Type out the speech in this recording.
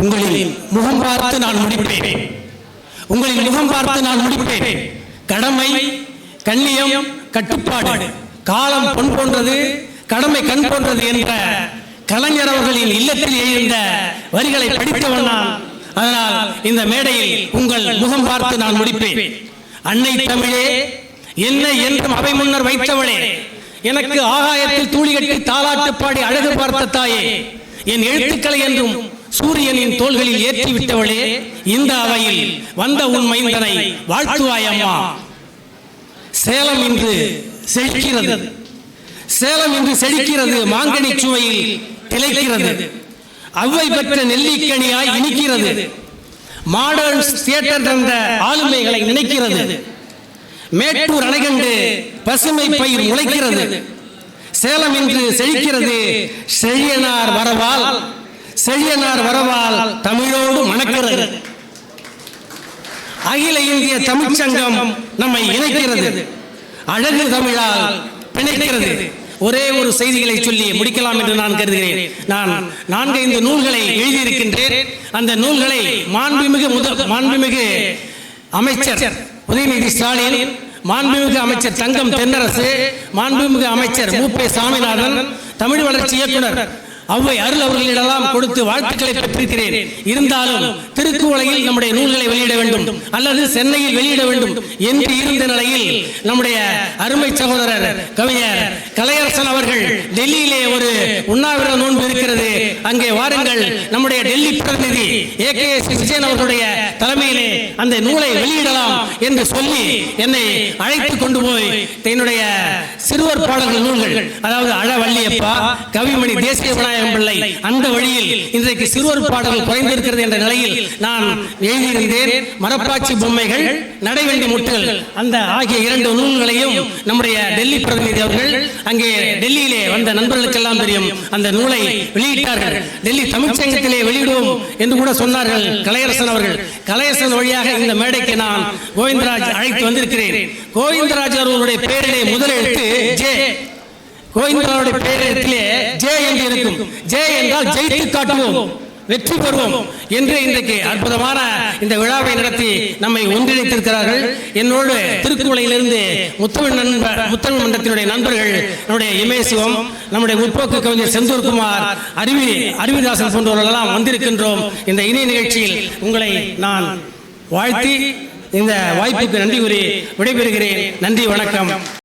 உங்களின் முகம் பார்த்து நான் முடிப்பேன். உங்களின் முகம் பார்த்து நான் முடிப்பேன். கடமை கண்ணியம் கட்டுப்பாடு. காலம் பொன் போன்றது கடமை கண் போன்றது என்ற கலைஞர் அவர்களின் இல்லத்தில் எழுந்த வரிகளை படித்தவன் நான் அதனால் இந்த மேடையில் உங்கள் முகம் பார்த்து நான் முடிப்பேன். அன்னை தமிழே என்ன என்றும் அவை முன்னர் வைத்தவளே. எனக்கு ஆகாயத்தில் தூளி கட்டி தாலாட்டு பாடி அழகு பார்த்த தாயே என் எழுத்துக்களை என்றும் சூரியனின் தோள்களில் ஏற்றி விட்டவளே இந்த அவையில் வந்த உன் மைந்தனை வாழ்த்துவாய் அம்மா சேலம் இன்று செழிக்கிறது. சேலம் இன்று செழிக்கிறது மாங்கனி சுவையில் திளைக்கிறது. அவ்வை பெற்ற நெல்லிக்கனியாய் இனிக்கிறது. மாடர்ன் தியேட்டர் என்ற ஆளுமைகளை நினைக்கிறது. மேட்டூர் அணைகண்டு பசுமை பயிர் முளைக்கிறது. சேலம் இன்று செழிக்கிறது. செழியனார் வரவால் செழியனார் வரவால் தமிழோடு மணக்கிறது. அகில இந்திய தமிழ்ச்சங்கம் நம்மை இணைக்கிறது. அழகு தமிழால் பிணைக்கிறது. ஒரே ஒரு செய்திகளை சொல்லி முடிக்கலாம் என்று நான் கருதுகிறேன். நான் நான்கைந்து நூல்களை எழுதியிருக்கின்றேன். அந்த நூல்களை மாண்புமிகு முத மாண்புமிகு அமைச்சர் உதயநிதி ஸ்டாலின் மாண்புமிகு அமைச்சர் தங்கம் தென்னரசு மாண்புமிகு அமைச்சர் மு. பே. சாமிநாதன் தமிழ் வளர்ச்சி இயக்குனர் அவ்வை அருள் அவர்களிடலாம் கொடுத்து வாழ்த்துக்களை பெற்றிருக்கிறேன். இருந்தாலும் திருக்குவளையில் நம்முடைய நூல்களை வெளியிட வேண்டும். அல்லது சென்னையில் வெளியிட வேண்டும் என்று இருந்த நிலையில் நம்முடைய அருமை சகோதரர் கவிஞர் கலையரசன் அவர்கள் டெல்லியிலே ஒரு உண்ணாவிரத நோன்பு இருக்கிறது. அங்கே வாருங்கள். நம்முடைய டெல்லி பிரதிநிதி ஏ கே விஜயன் அவர்களுடைய தலைமையிலே அந்த நூலை வெளியிடலாம் என்று சொல்லி என்னை அழைத்து கொண்டு போய் என்னுடைய சிறுவர் பாடல்கள் நூல்கள் அதாவது அழவள்ளியப்பா கவிமணி தேசிய விநாயகம் பிள்ளை. அந்த வழியில் இன்றைக்கு சிறுவர் பாடல்கள் குறைந்திருக்கிறது என்ற நிலையில் நான் எழுதியிருந்தேன் மரப்பாச்சி பொம்மைகள் நடைவண்டி முட்டுகள். அந்த ஆகிய இரண்டு நூல்களையும் நம்முடைய டெல்லி பிரதிநிதி அவர்கள் அங்கே டெல்லியிலே வந்த நண்பர்களுக்கெல்லாம் தெரியும். அந்த நூலை வெளியிட்டார்கள். டெல்லி தமிழ்ச்சங்கத்திலே வெளியிடுவோம் என்று கூட சொன்னார்கள் கலையரசன் அவர்கள். கலையரசன் வழியாக இந்த மேடைக்கு நான் கோவிந்தராஜ் அழைத்து வந்திருக்கிறேன். கோவிந்தராஜ் அவர்களுடைய பெயரிலே முதல் எழுத்து ஜே. கோவிந்தராவுடைய பெயரிலே ஜே என்று இருக்கும். ஜே என்றால் ஜெயித்து காட்டுவோம். வெற்றி பெறுவோம். என்று இன்றைக்கு அற்புதமான இந்த விழாவை நடத்தி நம்மை ஒன்றிணைத்திருக்கிறார்கள். என்னோடு திருக்குவளையிலிருந்து முத்தமிழ் நண்பர் முத்தமிழ் மன்றத்தினுடைய நண்பர்கள் நம்முடைய இமயசிவம் நம்முடைய முற்போக்கு கவிஞர் செந்தூர்குமார் அருவி அருவிதாசன் போன்றவர்கள் எல்லாம் வந்திருக்கின்றோம். இந்த இணைய நிகழ்ச்சியில் உங்களை நான் வாழ்த்தி இந்த வாய்ப்புக்கு நன்றி கூறி விடைபெறுகிறேன். நன்றி வணக்கம்.